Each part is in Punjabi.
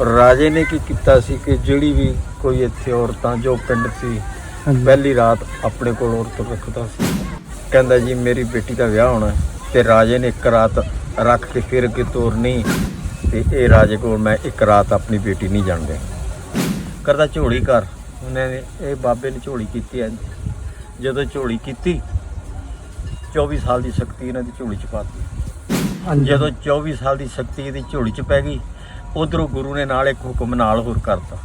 ਰਾਜੇ ਨੇ ਕੀ ਕੀਤਾ ਸੀ ਕਿ ਜਿਹੜੀ ਵੀ ਕੋਈ ਇੱਥੇ ਔਰਤਾਂ ਜੋ ਪਿੰਡ ਸੀ ਪਹਿਲੀ ਰਾਤ ਆਪਣੇ ਕੋਲ ਔਰਤ ਰੱਖਦਾ ਸੀ। ਕਹਿੰਦਾ ਜੀ ਮੇਰੀ ਬੇਟੀ ਦਾ ਵਿਆਹ ਹੋਣਾ ਹੈ ਤੇ ਰਾਜੇ ਨੇ ਇੱਕ ਰਾਤ ਰੱਖ ਕੇ ਫਿਰ ਅੱਗੇ ਤੋਰਨੀ ਤੇ ਇਹ ਰਾਜੇ ਕੋਲ ਮੈਂ ਇੱਕ ਰਾਤ ਆਪਣੀ ਬੇਟੀ ਨਹੀਂ ਜਾਣ ਦੇ ਕਰਦਾ ਝੋਲੀ ਕਰ ਉਹਨੇ ਨੇ ਇਹ ਬਾਬੇ ਨੇ ਝੋਲੀ ਕੀਤੀ ਐ ਜਦੋਂ ਝੋਲੀ ਕੀਤੀ 24 ਸਾਲ ਦੀ ਸ਼ਕਤੀ ਇਹਨਾਂ ਦੀ ਝੋਲੀ ਚ ਪਾਤੀ ਜਦੋਂ 24 ਸਾਲ ਦੀ ਸ਼ਕਤੀ ਇਹਦੀ ਝੋਲੀ 'ਚ ਪੈ ਗਈ ਉਧਰੋਂ ਗੁਰੂ ਨੇ ਨਾਲ ਇੱਕ ਹੁਕਮ ਨਾਲ ਹੋਰ ਕਰਤਾ।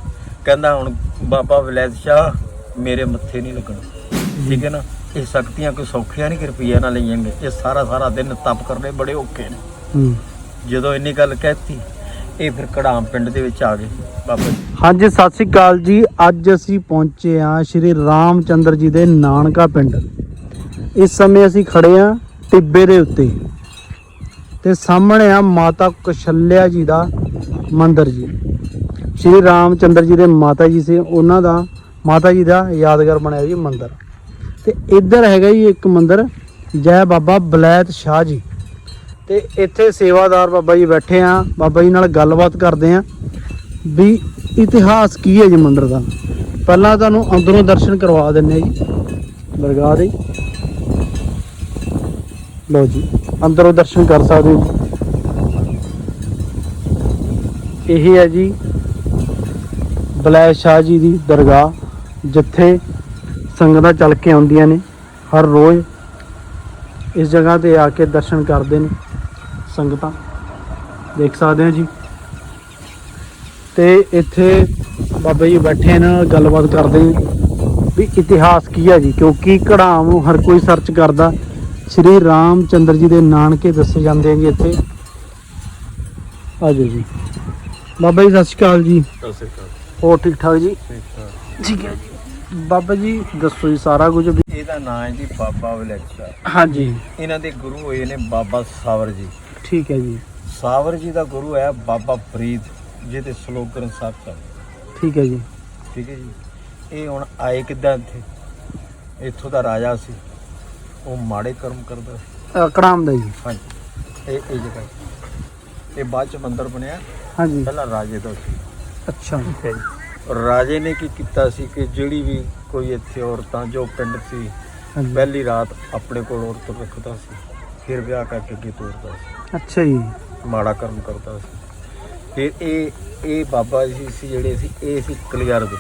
ਕਹਿੰਦਾ ਹੁਣ ਬਾਬਾ ਵਿਲੈਤ ਸ਼ਾਹ ਮੇਰੇ ਮੱਥੇ ਨਹੀਂ ਲੱਗਣਾ। ਠੀਕ ਹੈ ਨਾ? ਇਹ ਸ਼ਕਤੀਆਂ ਕੋਈ ਸੌਖੀਆਂ ਨਹੀਂ ਕਿ ਰੁਪਈਆ ਨਾਲ ਲਈਆਂਗੇ ਇਹ ਸਾਰਾ ਸਾਰਾ ਦਿਨ ਤਪ ਕਰਨੇ ਬੜੇ ਔਖੇ ਨੇ। ਜਦੋਂ ਇੰਨੀ ਗੱਲ ਕਹਿਤੀ ਇਹ ਫਿਰ ਕੜਾਮ ਪਿੰਡ ਦੇ ਵਿੱਚ ਆ ਗਏ। ਬਾਬਾ ਜੀ। ਹਾਂਜੀ ਸਤਿ ਸ੍ਰੀ ਅਕਾਲ ਜੀ। ਅੱਜ ਅਸੀਂ ਪਹੁੰਚੇ ਹਾਂ ਸ਼੍ਰੀ ਰਾਮਚੰਦਰ ਜੀ ਦੇ ਨਾਨਕਾ ਪਿੰਡ। ਇਸ ਸਮੇਂ ਅਸੀਂ ਖੜੇ ਹਾਂ ਟਿੱਬੇ ਦੇ ਉੱਤੇ। ਤੇ ਸਾਹਮਣੇ ਆ ਮਾਤਾ ਕੁਸ਼ਲਿਆ ਜੀ ਦਾ ਮੰਦਿਰ ਜੀ। ਸ਼੍ਰੀ ਰਾਮ ਚੰਦਰ ਜੀ ਦੇ ਮਾਤਾ ਜੀ ਸੀ, ਉਹਨਾਂ ਦਾ ਮਾਤਾ ਜੀ ਦਾ ਯਾਦਗਾਰ ਬਣਿਆ ਜੀ ਮੰਦਿਰ। ਤੇ ਇੱਧਰ ਹੈਗਾ ਜੀ ਇੱਕ ਮੰਦਿਰ, ਜੈ ਬਾਬਾ ਬਲੈਤ ਸ਼ਾਹ ਜੀ। ਤੇ ਇੱਥੇ ਸੇਵਾਦਾਰ ਬਾਬਾ ਜੀ ਬੈਠੇ ਆ, ਬਾਬਾ ਜੀ ਨਾਲ ਗੱਲਬਾਤ ਕਰਦੇ ਆ ਵੀ ਇਤਿਹਾਸ ਕੀ ਹੈ ਜੀ ਮੰਦਿਰ ਦਾ। ਪਹਿਲਾਂ ਤੁਹਾਨੂੰ ਅੰਦਰੋਂ ਦਰਸ਼ਨ ਕਰਵਾ ਦਿੰਨੇ ਜੀ। ਦਰਗਾਹ ਦੇ। ਲੋ ਜੀ, ਅੰਦਰੋਂ ਦਰਸ਼ਨ ਕਰ ਸਕਦੇ ਹੋ ਜੀ। ਇਹ ਹੈ ਜੀ ਬਲੈ ਸ਼ਾਹ ਜੀ ਦੀ ਦਰਗਾਹ, ਜਿੱਥੇ ਸੰਗਤਾਂ ਚੱਲ ਕੇ ਆਉਂਦੀਆਂ ਨੇ, ਹਰ ਰੋਜ਼ ਇਸ ਜਗ੍ਹਾ ਤੇ ਆ ਕੇ ਦਰਸ਼ਨ ਕਰਦੇ ਨੇ ਸੰਗਤਾਂ। ਦੇਖ ਸਕਦੇ ਹੋ ਜੀ। ਤੇ ਇੱਥੇ ਬਾਬਾ ਜੀ ਬੈਠੇ ਨੇ ਨਾਲ ਗੱਲਬਾਤ ਕਰਦੇ ਵੀ ਇਤਿਹਾਸ ਕੀ ਹੈ ਜੀ, ਕਿਉਂਕਿ ਘੜਾਮ ਨੂੰ ਹਰ ਕੋਈ ਸਰਚ ਕਰਦਾ, ਸ਼੍ਰੀ ਰਾਮ ਚੰਦਰ ਜੀ ਦੇ ਨਾਨਕੇ ਦੱਸੇ ਜਾਂਦੇ ਆ ਜੀ ਇੱਥੇ ਆਜੋ ਜੀ। ਬਾਬਾ ਜੀ ਸਤਿ ਸ਼੍ਰੀ ਅਕਾਲ ਜੀ। ਹੋਰ ਠੀਕ ਠਾਕ ਜੀ? ਠੀਕ ਹੈ ਜੀ। ਬਾਬਾ ਜੀ ਦੱਸੋ ਜੀ ਸਾਰਾ ਕੁਝ ਇਹਦਾ ਨਾਮ ਹੈ ਜੀ ਬਾਬਾ ਵਿਲੈਤ ਸ਼ਾਹ ਹਾਂਜੀ। ਇਹਨਾਂ ਦੇ ਗੁਰੂ ਹੋਏ ਨੇ ਬਾਬਾ ਸਾਵਰ ਜੀ। ਠੀਕ ਹੈ ਜੀ। ਸਾਵਰ ਜੀ ਦਾ ਗੁਰੂ ਹੈ ਬਾਬਾ ਫਰੀਦ ਜਿਹਦੇ ਸ਼ਲੋਕ ਗ੍ਰੰਥ ਸਾਹਿਬ ਚ ਠੀਕ ਹੈ ਜੀ। ਠੀਕ ਹੈ ਜੀ। ਇਹ ਹੁਣ ਆਏ ਕਿੱਦਾਂ ਇੱਥੇ? ਇੱਥੋਂ ਦਾ ਰਾਜਾ ਸੀ। ਉਹ ਮਾੜੇ ਕਰਮ ਕਰਦਾ ਸੀ। ਕੜਾਮ ਦਾ ਜੀ। ਹਾਂਜੀ। ਇਹ ਇਹ ਜਗ੍ਹਾ। ਇਹ ਬਾਅਦ ਚ ਮੰਦਿਰ ਬਣਿਆ। ਹਾਂਜੀ। ਪਹਿਲਾਂ ਰਾਜੇ ਦਾ ਸੀ। ਅੱਛਾ। ਠੀਕ ਹੈ ਜੀ। ਰਾਜੇ ਨੇ ਕੀ ਕੀਤਾ ਸੀ ਕਿ ਜਿਹੜੀ ਵੀ ਕੋਈ ਇੱਥੇ ਔਰਤਾਂ ਜੋ ਪਿੰਡ ਸੀ ਹਾਂਜੀ। ਪਹਿਲੀ ਰਾਤ ਆਪਣੇ ਕੋਲ ਔਰਤ ਰੱਖਦਾ ਸੀ ਫਿਰ ਵਿਆਹ ਕਰਕੇ ਅੱਗੇ ਤੋਰਦਾ ਸੀ। ਅੱਛਾ ਜੀ। ਮਾੜਾ ਕਰਮ ਕਰਦਾ ਸੀ। ਫਿਰ ਇਹ ਇਹ ਬਾਬਾ ਜੀ ਸੀ ਜਿਹੜੇ ਸੀ ਇਹ ਸੀ ਕਲਿਆਰ ਦੇ।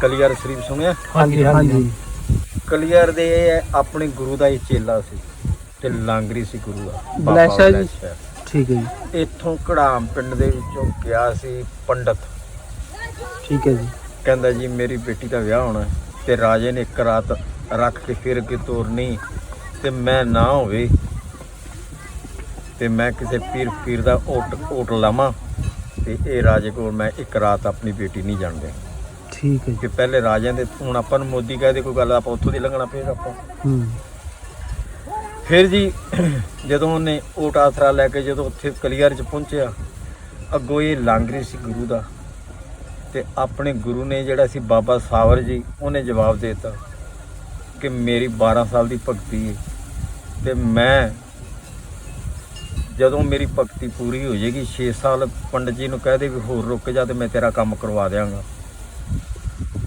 ਕਲਿਆਰ ਸ਼ਰੀਫ ਸੁਣਿਆ? ਹਾਂਜੀ ਹਾਂਜੀ। ਕਲਿਆਰ ਦੇ ਇਹ ਆਪਣੇ ਗੁਰੂ ਦਾ ਇਹ ਚੇਲਾ ਸੀ ਤੇ ਲਾਂਗਰੀ ਸੀ ਗੁਰੂ ਦਾ। ਬਾਬਾ ਬਲੈਸ਼ਾ ਜੀ। ਬਲੈਸ਼ਾ। ਠੀਕ ਹੈ ਜੀ। ਇੱਥੋਂ ਕੜਾਮ ਪਿੰਡ ਦੇ ਵਿੱਚੋਂ ਗਿਆ ਸੀ ਪੰਡਤ। ਠੀਕ ਹੈ ਜੀ। ਕਹਿੰਦਾ ਜੀ ਮੇਰੀ ਬੇਟੀ ਦਾ ਵਿਆਹ ਹੋਣਾ ਹੈ ਤੇ ਰਾਜੇ ਨੇ ਇੱਕ ਰਾਤ ਰੱਖ ਕੇ ਫਿਰ ਅੱਗੇ ਤੋਰਨੀ ਤੇ ਮੈਂ ਨਾ ਹੋਵੇ ਤੇ ਮੈਂ ਕਿਸੇ ਪੀਰ ਫਕੀਰ ਦਾ ਓਟ ਓਟ ਲਾਵਾਂ ਤੇ ਇਹ ਰਾਜੇ ਕੋਲ ਮੈਂ ਇੱਕ ਰਾਤ ਆਪਣੀ ਬੇਟੀ ਨਹੀਂ ਜਾਣਦੇ ਠੀਕ ਹੈ ਜੀ। ਕਿ ਪਹਿਲੇ ਰਾਜਿਆਂ ਦੇ ਹੁਣ ਆਪਾਂ ਨੂੰ ਮੋਦੀ ਕਹਦੇ ਕੋਈ ਗੱਲ ਆਪਾਂ ਉੱਥੋਂ ਦੀ ਲੰਘਣਾ ਪਏਗਾ ਆਪਾਂ। ਹੂੰ। ਫਿਰ ਜੀ, ਜਦੋਂ ਉਹਨੇ ਓਟ ਆਸਰਾ ਲੈ ਕੇ ਜਦੋਂ ਉੱਥੇ ਕਲੀਅਰ 'ਚ ਪਹੁੰਚਿਆ, ਅੱਗੋਂ ਇਹ ਲਾਂਗਰੀ ਸੀ ਗੁਰੂ ਦਾ। ਤੇ ਆਪਣੇ ਗੁਰੂ ਨੇ ਜਿਹੜਾ ਸੀ ਬਾਬਾ ਸਾਵਰ ਜੀ, ਉਹਨੇ ਜਵਾਬ ਦੇ ਦਿੱਤਾ ਕਿ ਮੇਰੀ 12 ਸਾਲ ਦੀ ਭਗਤੀ ਹੈ ਤੇ ਮੈਂ ਜਦੋਂ ਮੇਰੀ ਭਗਤੀ ਪੂਰੀ ਹੋ ਜਾਏਗੀ 6 ਸਾਲ ਪੰਡਤ ਜੀ ਨੂੰ ਕਹਿ ਦੇ ਵੀ ਹੋਰ ਰੁਕ ਜਾ ਤੇ ਮੈਂ ਤੇਰਾ ਕੰਮ ਕਰਵਾ ਦਿਆਂਗਾ।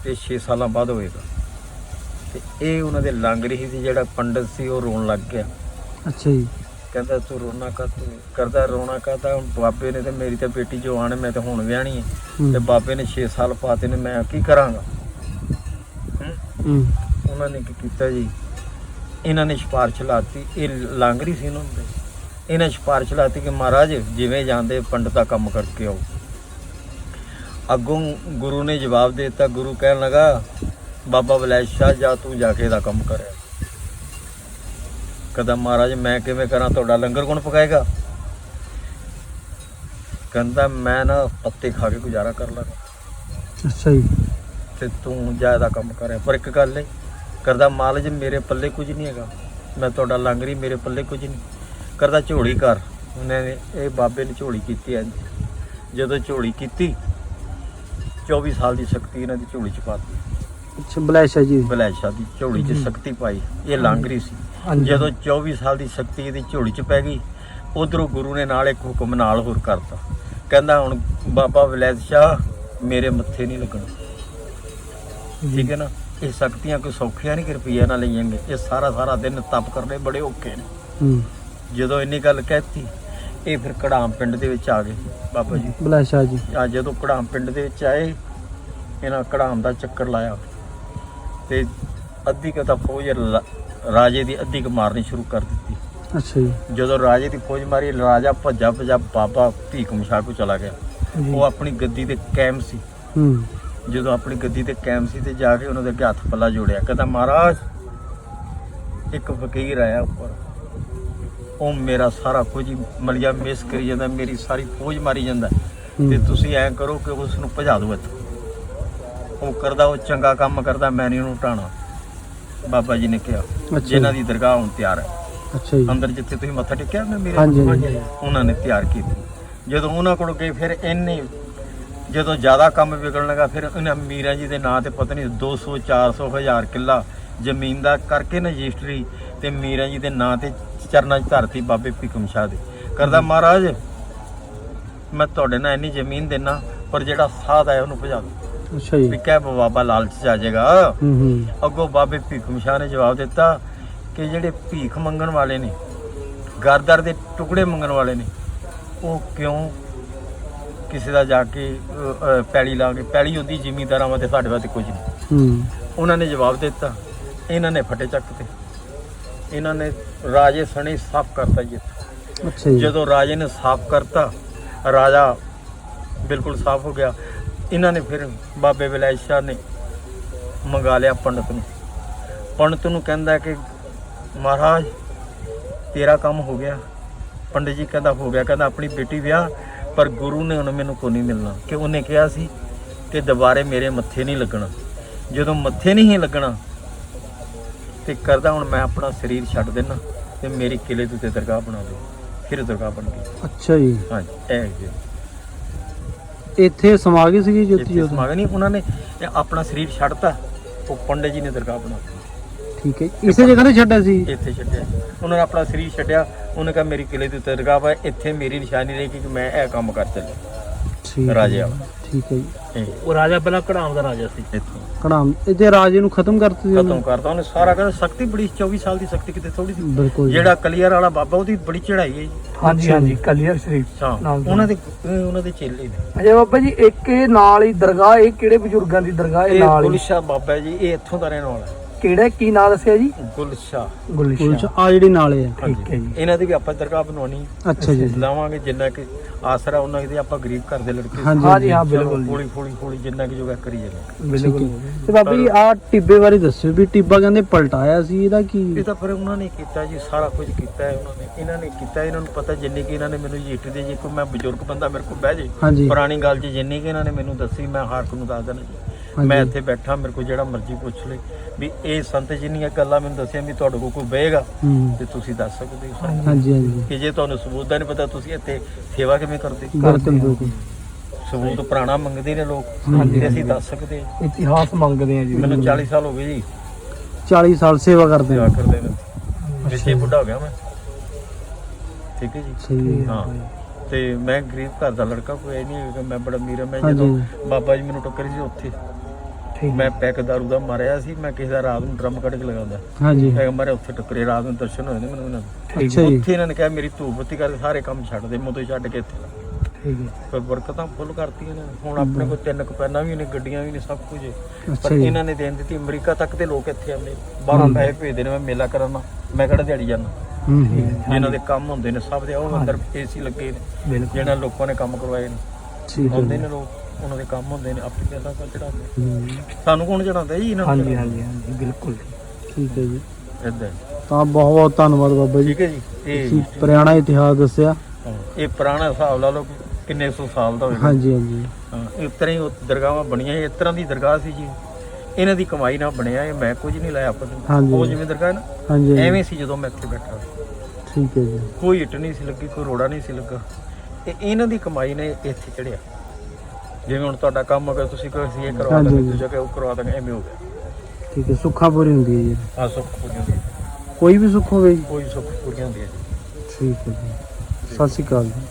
ਤੇ 6 ਸਾਲਾਂ ਬਾਅਦ ਹੋਏਗਾ। ਤੇ ਇਹ ਉਹਨਾਂ ਦੇ ਲਾਂਗਰੀ ਸੀ ਜਿਹੜਾ ਪੰਡਤ ਸੀ ਉਹ ਰੋਣ ਲੱਗ ਗਿਆ। ਅੱਛਾ ਜੀ। ਕਹਿੰਦਾ ਤੂੰ ਰੋਣਾ ਕਾ ਤੂੰ ਕਰਦਾ ਰੋਣਾ ਕਾਹਦਾ ਹੁਣ ਬਾਬੇ ਨੇ ਤੇ ਮੇਰੀ ਤੇ ਬੇਟੀ ਜਵਾਨ ਹੈ ਮੈਂ ਤੇ ਹੁਣ ਵਿਆਹਣੀ ਹੈ। ਤੇ ਬਾਬੇ ਨੇ 6 ਸਾਲ ਪਾਤੇ ਨੇ ਮੈਂ ਕੀ ਕਰਾਂਗਾ? ਉਹਨਾਂ ਨੇ ਕੀ ਕੀਤਾ ਜੀ? ਇਹਨਾਂ ਨੇ ਸਿਫਾਰਿਸ਼ ਲਾਤੀ। ਇਹ ਲਾਂਗਰੀ ਸੀ ਇਹਨਾਂ ਦੇ। ਇਹਨਾਂ ਸਿਫਾਰਿਸ਼ ਲਾਤੀ ਕਿ ਮਹਾਰਾਜ ਜਿਵੇਂ ਜਾਂਦੇ ਪੰਡਤ ਦਾ ਕੰਮ ਕਰਕੇ ਆਓ। ਅੱਗੋਂ ਗੁਰੂ ਨੇ ਜਵਾਬ ਦੇ ਦਿੱਤਾ ਗੁਰੂ ਕਹਿਣ ਲਗਾ ਬਾਬਾ ਬਲੈਸ਼ ਸ਼ਾਹ ਜਾ ਤੂੰ ਜਾ ਕੇ ਇਹਦਾ ਕੰਮ ਕਰਿਆ ਕਦਮ ਮਹਾਰਾਜ ਮੈਂ ਕਿਵੇਂ ਕਰਾਂ? ਤੁਹਾਡਾ ਲੰਗਰ ਕੌਣ ਪਕਾਏਗਾ? ਕਹਿੰਦਾ ਮੈਂ ਨਾ ਪੱਤੇ ਖਾ ਕੇ ਗੁਜ਼ਾਰਾ ਕਰ ਲਾਂਗਾ। ਅੱਛਾ ਜੀ। ਤੇ ਤੂੰ ਜ਼ਿਆਦਾ ਕੰਮ ਕਰਿਆ ਪਰ ਇੱਕ ਗੱਲ ਏ ਕਰਦਾ ਮਾਲਜ ਮੇਰੇ ਪੱਲੇ ਕੁਝ ਨਹੀਂ ਹੈਗਾ। ਮੈਂ ਤੁਹਾਡਾ ਲੰਗਰੀ ਮੇਰੇ ਪੱਲੇ ਕੁਝ ਨਹੀਂ। ਕਰਦਾ ਝੋਲੀ ਕਰ। ਉਹਨੇ ਇਹ ਬਾਬੇ ਨੇ ਝੋਲੀ ਕੀਤੀ ਐ। ਜਦੋਂ ਝੋਲੀ ਕੀਤੀ 24 ਸਾਲ ਦੀ ਸ਼ਕਤੀ ਇਹਨਾਂ ਦੀ ਝੋਲੀ ਚ ਪਾਤੀ ਅੱਛਾ ਬਲੈਸ਼ਾ ਜੀ। ਬਲੈਸ਼ਾ ਦੀ ਝੋਲੀ 'ਚ। ਸ਼ਕਤੀ ਪਾਈ ਇਹ ਲਾਂਗਰੀ ਸੀ। ਹਾਂਜੀ। ਜਦੋਂ 24 ਸਾਲ ਦੀ ਸ਼ਕਤੀ ਇਹਦੀ ਝੋਲੀ 'ਚ ਪੈ ਗਈ ਉਧਰੋਂ ਗੁਰੂ ਨੇ ਨਾਲ ਇੱਕ ਹੁਕਮ ਨਾਲ ਹੋਰ ਕਰਤਾ। ਕਹਿੰਦਾ ਹੁਣ ਬਾਬਾ ਸ਼ਾਹ ਮੇਰੇ ਮੱਥੇ ਨਹੀਂ ਲੱਗਣਾ ਠੀਕ ਹੈ ਨਾ? ਇਹ ਸ਼ਕਤੀਆਂ ਕੋਈ ਸੌਖੀਆਂ ਨਹੀਂ ਕਿ ਰੁਪਈਆ ਨਾਲ ਲਈਆਂਗੇ ਇਹ ਸਾਰਾ ਸਾਰਾ ਦਿਨ ਤਪ ਕਰਨੇ ਬੜੇ ਔਖੇ ਨੇ। ਹੂੰ। ਜਦੋਂ ਇੰਨੀ ਗੱਲ ਕਹਿਤੀ ਇਹ ਫਿਰ ਕੜਾਮ ਪਿੰਡ ਦੇ ਵਿੱਚ ਆ ਗਏ। ਬਾਬਾ ਜੀ। ਬਲੈਸ਼ਾ ਜੀ। ਆ ਜਦੋਂ ਕੜਾਮ ਪਿੰਡ ਦੇ ਵਿੱਚ ਆਏ ਇਹਨਾਂ ਕੜਾਮ ਦਾ ਚੱਕਰ ਲਾਇਆ। ਤੇ ਅੱਧੀ ਕੁ ਤਾਂ ਫੌਜ ਲ- ਰਾਜੇ ਦੀ ਅੱਧੀ ਕੁ ਮਾਰਨੀ ਸ਼ੁਰੂ ਕਰ ਦਿੱਤੀ। ਅੱਛਾ ਜੀ। ਜਦੋਂ ਰਾਜੇ ਦੀ ਫੌਜ ਮਾਰੀ ਰਾਜਾ ਭੱਜਾ ਭੱਜਾ ਬਾਬਾ ਭੀਖ ਮਸ਼ਾ ਕੋ ਚਲਾ ਗਿਆ। ਉਹ ਆਪਣੀ ਗੱਦੀ ਤੇ ਕਾਇਮ ਸੀ। ਹੂੰ। ਜਦੋਂ ਆਪਣੀ ਗੱਦੀ ਤੇ ਕਾਇਮ ਸੀ ਤੇ ਜਾ ਕੇ ਉਹਨਾਂ ਦੇ ਅੱਗੇ ਹੱਥ ਪੱਲਾ ਜੋੜਿਆ। ਕਹਿੰਦਾ ਮਹਾਰਾਜ ਇੱਕ ਫਕੀਰ ਆਇਆ ਉੱਪਰ। ਉਹ ਮੇਰਾ ਸਾਰਾ ਕੁਝ ਹੀ ਮਲਿਆ ਮਿਸ ਕਰੀ ਜਾਂਦਾ ਮੇਰੀ ਸਾਰੀ ਫੌਜ ਮਾਰੀ ਜਾਂਦਾ। ਤੇ ਹੂੰ। ਤੁਸੀਂ ਐਂ ਕਰੋ ਕਿ ਉਸ ਨੂੰ ਭਜਾ ਦਿਓ ਇੱਥੋਂ। ਉਹ ਕਰਦਾ ਉਹ ਚੰਗਾ ਕੰਮ ਕਰਦਾ ਮੈਂ ਨਹੀਂ ਉਹਨੂੰ ਟਾਣਾ। ਬਾਬਾ ਜੀ ਨੇ ਕਿਹਾ ਅੱਛਾ ਜਿਨ੍ਹਾਂ ਦੀ ਦਰਗਾਹ ਹੁਣ ਤਿਆਰ ਹੈ। ਅੱਛਾ ਜੀ। ਅੰਦਰ ਜਿੱਥੇ ਤੁਸੀਂ ਮੱਥਾ ਟੇਕਿਆ ਨਾ ਮੇਰੇ ਹਾਂਜੀ, ਹਾਂਜੀ। ਉਹਨਾਂ ਨੇ ਤਿਆਰ ਕੀਤੀ। ਜਦੋਂ ਉਹਨਾਂ ਕੋਲ ਗਏ ਫਿਰ ਇੰਨੇ ਜਦੋਂ ਜ਼ਿਆਦਾ ਕੰਮ ਵਿਗੜਨ ਲੱਗਾ ਫਿਰ ਇਹਨਾਂ ਮੀਰਾਂ ਜੀ ਦੇ ਨਾਂ ਤੇ ਪਤਾ ਨਹੀਂ 200 400 ਹਜ਼ਾਰ ਕਿੱਲਾ ਜ਼ਮੀਨ ਦਾ ਕਰਕੇ ਨਾ ਰਜਿਸਟਰੀ ਤੇ ਮੀਰਾਂ ਜੀ ਦੇ ਨਾਂ ਤੇ ਚਰਨਾਂ 'ਚ ਧਰਤੀ ਬਾਬੇ ਭੀਖਮ ਸ਼ਾਹ ਦੇ। ਕਰਦਾ ਮਹਾਰਾਜ ਮੈਂ ਤੁਹਾਡੇ ਨਾਲ ਇੰਨੀ ਜ਼ਮੀਨ ਦੇਣਾ ਪਰ ਜਿਹੜਾ ਸਾਧ ਹੈ ਉਹਨੂੰ ਭਜਾ ਦਿਓ। ਅੱਛਾ ਜੀ। ਵੀ ਕਹਿ ਬਾਬਾ ਲਾਲਚ ਚ ਆ ਜਾਏਗਾ। ਹੂੰ ਹੂੰ। ਅੱਗੋਂ ਬਾਬੇ ਭੀਖਮ ਸ਼ਾਹ ਨੇ ਜਵਾਬ ਦਿੱਤਾ ਕਿ ਜਿਹੜੇ ਭੀਖ ਮੰਗਣ ਵਾਲੇ ਨੇ ਗਰਦਰ ਦੇ ਟੁਕੜੇ ਮੰਗਣ ਵਾਲੇ ਨੇ ਉਹ ਕਿਉਂ ਕਿਸੇ ਦਾ ਜਾ ਕੇ ਪੈਲੀ ਲਾ ਕੇ ਪੈਲੀ ਹੁੰਦੀ ਜ਼ਿਮੀਂਦਾਰਾਂ ਵਾਸਤੇ ਸਾਡੇ ਵਾਸਤੇ ਕੁਝ ਨਹੀਂ। ਹੂੰ। ਉਹਨਾਂ ਨੇ ਜਵਾਬ ਦਿੱਤਾ ਇਹਨਾਂ ਨੇ ਫਟੇ ਚੱਕ ਤੇ। ਇਹਨਾਂ ਨੇ ਰਾਜੇ ਸਣੇ ਸਾਫ਼ ਕਰਤਾ ਜੀ ਇੱਥੇ। ਅੱਛਾ ਜੀ। ਜਦੋਂ ਰਾਜੇ ਨੇ ਸਾਫ਼ ਕਰਤਾ ਰਾਜਾ ਬਿਲਕੁਲ ਸਾਫ਼ ਹੋ ਗਿਆ। ਇਹਨਾਂ ਨੇ ਫਿਰ ਬਾਬੇ ਵਿਲਾਇਤ ਸ਼ਾਹ ਨੇ ਮੰਗਾ ਲਿਆ ਪੰਡਤ ਨੂੰ। ਪੰਡਤ ਨੂੰ ਕਹਿੰਦਾ ਕਿ ਮਹਾਰਾਜ ਤੇਰਾ ਕੰਮ ਹੋ ਗਿਆ। ਪੰਡਿਤ ਜੀ ਕਹਿੰਦਾ ਹੋ ਗਿਆ। ਕਹਿੰਦਾ ਆਪਣੀ ਬੇਟੀ ਵਿਆਹ ਪਰ ਗੁਰੂ ਨੇ ਹੁਣ ਮੈਨੂੰ ਕੋਈ ਨਹੀਂ ਮਿਲਣਾ। ਕਿ ਉਹਨੇ ਕਿਹਾ ਸੀ ਕਿ ਦੁਬਾਰੇ ਮੇਰੇ ਮੱਥੇ ਨਹੀਂ ਲੱਗਣਾ। ਜਦੋਂ ਮੱਥੇ ਨਹੀਂ ਲੱਗਣਾ ਤੇ ਕਰਦਾ ਹੁਣ ਮੈਂ ਆਪਣਾ ਸਰੀਰ ਛੱਡ ਦੇਣਾ ਤੇ ਮੇਰੀ ਕਿਲੇ ਦੇ ਉੱਤੇ ਦਰਗਾਹ ਬਣਾ ਦਿਓ। ਫਿਰ ਦਰਗਾਹ ਬਣ ਗਈ। ਅੱਛਾ ਜੀ। ਹਾਂਜੀ ਇਹ ਜੀ ਇੱਥੇ ਸਮਾ ਗਈ ਸੀਗੀ ਜੋਤੀ ਜੋਤ ਸਮਾਗਮ ਨਹੀਂ ਉਹਨਾਂ ਨੇ ਇਹ ਆਪਣਾ ਸਰੀਰ ਛੱਡਤਾ ਉਹ ਪੰਡਿਤ ਜੀ ਨੇ ਦਰਗਾਹ ਬਣਾ ਦਿੱਤੀ। ਠੀਕ ਹੈ ਇਸੇ ਜਗ੍ਹਾ ਤੇ ਛੱਡਿਆ ਸੀ? ਇੱਥੇ ਛੱਡਿਆ। ਉਹਨਾਂ ਨੇ ਆਪਣਾ ਸਰੀਰ ਛੱਡਿਆ ਉਹਨੇ ਕਿਹਾ ਮੇਰੀ ਕਿਲੇ ਦੇ ਉੱਤੇ ਦਰਗਾਹ ਵਾ ਇੱਥੇ ਮੇਰੀ ਨਿਸ਼ਾਨੀ ਰਹੇਗੀ ਕਿ ਮੈਂ ਇਹ ਕੰਮ ਕਰ ਚੱਲਿਆ। ਠੀਕ ਹੈ ਰਾਜੇ ਜੀ, ਵਾਲਾ। ਠੀਕ ਹੈ ਜੀ। ਇਹ ਉਹ ਰਾਜਾ ਪਹਿਲਾਂ ਕੜਾਮ ਦਾ ਰਾਜਾ ਸੀ। ਇੱਥੋਂ। ਕੜਾਮ ਇਹਦੇ ਰਾਜੇ ਨੂੰ ਖਤਮ ਕਰਤੀ ਸੀ ਖਤਮ ਉਹਨੇ ਕਰਤਾ ਉਹਨੇ। ਸਾਰਾ ਕਹਿੰਦਾ ਸ਼ਕਤੀ ਬੜੀ 24 ਸਾਲ ਦੀ ਸ਼ਕਤੀ ਕਿਤੇ ਥੋੜੀ ਸੀ। ਬਿਲਕੁਲ ਜੀ। ਜਿਹੜਾ ਕਲੀਅਰ ਵਾਲਾ ਬਾਬਾ ਉਹਦੀ ਬੜੀ ਚੜਾਈ ਹੈ ਜੀ। ਹਾਂਜੀ ਹਾਂਜੀ ਕਲੀਅਰ ਸ਼ਰੀਫ ਹਾਂ ਨਾਮ ਤੋਂ। ਉਹਨਾਂ ਦੇ ਇਹ ਉਹਨਾਂ ਦੇ ਚੇਲੇ ਨੇ। ਅਜੇ ਬਾਬਾ ਜੀ ਇੱਕ ਇਹ ਨਾਲ ਹੀ ਦਰਗਾਹ ਇਹ ਕਿਹੜੇ ਬਜ਼ੁਰਗਾਂ ਦੀ ਦਰਗਾਹ ਇਹ ਇਹ ਨਾਲ ਹੀ? ਗੁਲਸ਼ਾ ਬਾਬਾ ਜੀ ਇਹ ਇੱਥੋਂ ਦਾ ਰਹਿਣ ਵਾਲਾ ਹੈ। ਕਿਹੜਾ ਕੀ ਨਾਂ ਦੱਸਿਆ ਜੀ? ਗੁਲਸ਼ਾ ਪੁਲਿਸ ਆ ਜਿਹੜੀ ਨਾਲੇ ਆ। ਠੀਕ ਹੈ ਜੀ। ਇਹਨਾਂ ਦੀ ਵੀ ਆਪਾਂ ਦਰਗਾਹ ਬਣਾਉਣੀ। ਅੱਛਾ ਜੀ। ਲਾਵਾਂਗੇ ਜਿੰਨਾ ਕਿ ਆਸਰਾ ਉਹਨਾਂ ਦੇ ਆਪਾਂ ਗਰੀਬ ਘਰ ਦੇ ਲੜਕੇ। ਹਾਂਜੀ ਹਾਂਜੀ। ਹਾਂ ਬਿਲਕੁਲ ਜੀ। ਫੋਲੀ ਫੋਲੀ ਫੋਲੀ ਜਿੰਨਾ ਕਿ ਜੋਗਾ ਕਰੀ ਜਾਂਦੇ ਬਿਲਕੁਲ ਤੇ ਬਾਬਾ ਜੀ ਆ ਟਿੱਬੇ ਬਾਰੇ ਦੱਸਿਓ ਵੀ ਟਿੱਬਾ ਕਹਿੰਦੇ ਪਲਟਾਇਆ ਸੀ ਇਹਦਾ ਕੀ? ਇਹ ਤਾਂ ਫਿਰ ਉਹਨਾਂ ਨੇ ਕੀਤਾ ਜੀ ਸਾਰਾ ਕੁਝ ਕੀਤਾ ਹੈ ਉਹਨਾਂ ਨੇ। ਇਹਨਾਂ ਨੇ ਕੀਤਾ ਇਹਨਾਂ ਨੂੰ ਪਤਾ ਜਿੰਨੀ ਕਿ ਇਹਨਾਂ ਨੇ ਮੈਨੂੰ ਜੀਟ ਦੇ ਜੇ ਕੋਈ ਮੈਂ ਬਜ਼ੁਰਗ ਬੰਦਾ ਮੇਰੇ ਕੋਲ ਬਹਿ ਜੇ ਪੁਰਾਣੀ ਗੱਲ 'ਚ ਜਿੰਨੀ ਕਿ ਇਹਨਾਂ ਨੇ ਮੈਨੂੰ ਦੱਸੀ ਮੈਂ ਹਾਰਕ ਨੂੰ ਦੱਸ ਦੇਣਾ ਜੀ। ਮੈਂ ਇੱਥੇ ਬੈਠਾ ਮੇਰੇ ਕੋਲ ਜਿਹੜਾ ਮਰਜ਼ੀ ਪੁੱਛ ਲੈ। ਵੀ ਇਹ ਸੰਤ ਜਿੰਨੀਆਂ ਗੱਲਾਂ ਮੈਨੂੰ ਦੱਸੀਆਂ ਵੀ ਤੁਹਾਡੇ ਕੋਲ ਕੋਈ ਬਹੇਗਾ ਤੇ ਤੁਸੀਂ ਦੱਸ ਸਕਦੇ ਹੋ। ਹਾਂਜੀ ਹਾਂਜੀ। ਕਿ ਜੇ ਤੁਹਾਨੂੰ ਸਬੂਤ ਦਾ ਨਹੀਂ ਪਤਾ ਤੁਸੀਂ ਇੱਥੇ ਸੇਵਾ ਕਿਵੇਂ ਕਰਦੇ? ਬਿਲਕੁਲ ਸਬੂਤ ਪੁਰਾਣਾ ਮੰਗਦੇ ਨੇ ਲੋਕ ਹਾਂਜੀ, ਤੇ ਅਸੀਂ ਦੱਸ ਸਕਦੇ ਹਾਂ। ਇਤਿਹਾਸ ਮੰਗਦੇ ਆ ਜੀ। ਮੈਨੂੰ 40 ਸਾਲ ਹੋ ਗਏ ਜੀ। 40 ਸਾਲ ਸੇਵਾ ਕਰਦੇ ਆ ਕਰਦੇ ਨੇ। ਵਿੱਚੇ ਬੁੱਢਾ ਹੋ ਗਿਆ ਮੈਂ। ਠੀਕ ਹੈ ਜੀ? ਸਹੀ ਹੈ ਤੇ ਮੈਂ ਗਰੀਬ ਘਰ ਦਾ ਲੜਕਾ ਕੋਈ ਨਹੀਂ ਮੈਂ ਬੜਾ ਅਮੀਰ ਹਾਂ ਮੈਂ। ਜਦੋਂ ਬਾਬਾ ਜੀ ਮੈਨੂੰ ਟੱਕਰੀ ਸੀ ਉੱਥੇ। ਮੈਂ ਪੈਕ ਦਾਰੂ ਦਾ ਮਾਰਿਆ ਸੀ ਮੈਂ ਕਿਸੇ ਦਾ ਰਾਤ ਨੂੰ ਡਰਮ ਕੱਢ ਕੇ ਲਗਾਉਂਦਾ। ਹਾਂਜੀ। ਮੈਂ ਮਾਰੇ ਉੱਥੇ ਟੱਕਰੇ ਰਾਤ ਨੂੰ ਦਰਸ਼ਨ ਹੋਏ ਨੇ ਮੈਨੂੰ ਇਹਨਾਂ ਦੇ। ਅੱਛਾ ਜੀ। ਉੱਥੇ ਇਹਨਾਂ ਨੇ ਕਿਹਾ ਮੇਰੀ ਧੂਪ ਬੱਤੀ ਕਰਕੇ ਸਾਰੇ ਕੰਮ ਛੱਡ ਦੇ ਮੋਤੋਂ ਛੱਡ ਕੇ ਇੱਥੇ। ਠੀਕ ਹੈ। ਪਰ ਬਰਕਤਾਂ ਫੁੱਲ ਕਰਤੀਆਂ ਨੇ। ਹੁਣ ਆਪਣੇ ਕੋਲ ਤਿੰਨ ਕਪੈਨਾਂ ਵੀ ਨੇ ਗੱਡੀਆਂ ਵੀ ਨੇ ਸਭ ਕੁਝ ਹੈ ਅੱਛਾ ਪਰ ਜੀ। ਇਹਨਾਂ ਨੇ ਦੇਣ ਦਿੱਤੀ ਅਮਰੀਕਾ ਤੱਕ ਦੇ ਲੋਕ ਇੱਥੇ ਆਉਂਦੇ ਬਾਹਰੋਂ ਪੈਸੇ ਭੇਜਦੇ ਨੇ ਮੈਂ ਮੇਲਾ ਕਰਾਂਗਾ ਮੈਂ ਕਿਹੜਾ ਦਿਹਾੜੀ ਜਾਂਦਾ? ਹੂੰ ਹੂੰ। ਜਿਨ੍ਹਾਂ ਦੇ ਕੰਮ ਹੁੰਦੇ ਨੇ ਸਭ ਦੇ ਉਹ ਅੰਦਰ ਏਸੀ ਲੱਗੇ ਨੇ ਬਿਲਕੁਲ। ਜਿਹਨਾਂ ਲੋਕਾਂ ਨੇ ਕੰਮ ਕਰਵਾਏ ਨੇ। ਠੀਕ ਹੈ ਆਉਂਦੇ। ਨੇ ਲੋਕ। ਉਹਨਾਂ ਦੇ ਕੰਮ ਹੁੰਦੇ ਨੇ ਆਪੇ ਪੈਸਾ ਕਰ ਚੜਾਉਂਦੇ ਸਾਨੂੰ ਕੌਣ ਚੜਾਉਂਦਾ ਜੀ ਇਹਨਾਂ ਨੂੰ ਹਾਂਜੀ ਹਾਂਜੀ ਹਾਂਜੀ ਬਿਲਕੁਲ। ਠੀਕ ਹੈ ਜੀ। ਇਦਾਂ ਤਾਂ ਬਹੁਤ ਬਹੁਤ ਧੰਨਵਾਦ ਬਾਬਾ ਜੀ। ਠੀਕ ਹੈ ਜੀ। ਇਹ ਪੁਰਾਣਾ ਇਤਿਹਾਸ ਦੱਸਿਆ। ਇਹ ਪੁਰਾਣਾ ਹਿਸਾਬ ਲਾ ਲਓ ਕਿ ਕਿੰਨੇ ਸੌ ਸਾਲ ਦਾ ਹੋਵੇਗਾ ਹਾਂਜੀ ਹਾਂਜੀ। ਹਾਂ ਇਸ ਤਰ੍ਹਾਂ ਹੀ ਉਹ ਦਰਗਾਹਾਂ ਬਣੀਆਂ ਇਸ ਤਰ੍ਹਾਂ ਦੀ ਦਰਗਾਹ ਸੀ ਜੀ। ਇਹਨਾਂ ਦੀ ਕਮਾਈ ਨਾਲ ਬਣਿਆ ਇਹ ਮੈਂ ਕੁਝ ਨਹੀਂ ਲਾਇਆ ਆਪਸ ਹਾਂਜੀ। ਉਹ ਜਿਵੇਂ ਦਰਗਾਹ ਨਾ ਹਾਂਜੀ ਐਵੇਂ ਸੀ ਜਦੋਂ ਮੈਂ ਇੱਥੇ ਬੈਠਾ। ਸੀ। ਠੀਕ ਹੈ ਜੀ। ਕੋਈ ਇੱਟ ਨਹੀਂ ਸੀ ਲੱਗੀ ਕੋਈ ਰੋੜਾ ਨਹੀਂ ਸੀ ਲੱਗਾ। ਇਹ ਇਹਨਾਂ ਦੀ ਕਮਾਈ ਨੇ ਇੱਥੇ ਚੜਿਆ ਜਿਵੇਂ ਹੁਣ ਤੁਹਾਡਾ ਕੰਮ ਹੋ ਗਿਆ ਤੁਸੀਂ ਅਸੀਂ ਇਹ ਕਰਵਾ ਹਾਂਜੀ, ਦਾਂਗੇ ਹਾਂਜੀ। ਦੂਜਾ ਕਿ ਉਹ ਕਰਵਾ ਦਾਂਗੇ ਐਵੇਂ ਹੋ ਗਿਆ। ਠੀਕ ਹੈ ਸੁੱਖਾ ਪੂਰੀ ਹੁੰਦੀ ਹੈ ਜੀ। ਆ ਸੁੱਖ ਪੂਰੀ ਹੁੰਦੀ ਹੈ ਕੋਈ ਵੀ ਸੁੱਖ ਹੋਵੇ ਜੀ। ਕੋਈ ਸੁੱਖ ਪੂਰੀ ਹੁੰਦੀ ਹੈ ਜੀ। ਠੀਕ ਹੈ ਜੀ। ਸਤਿ ਸ਼੍ਰੀ ਅਕਾਲ ਜੀ।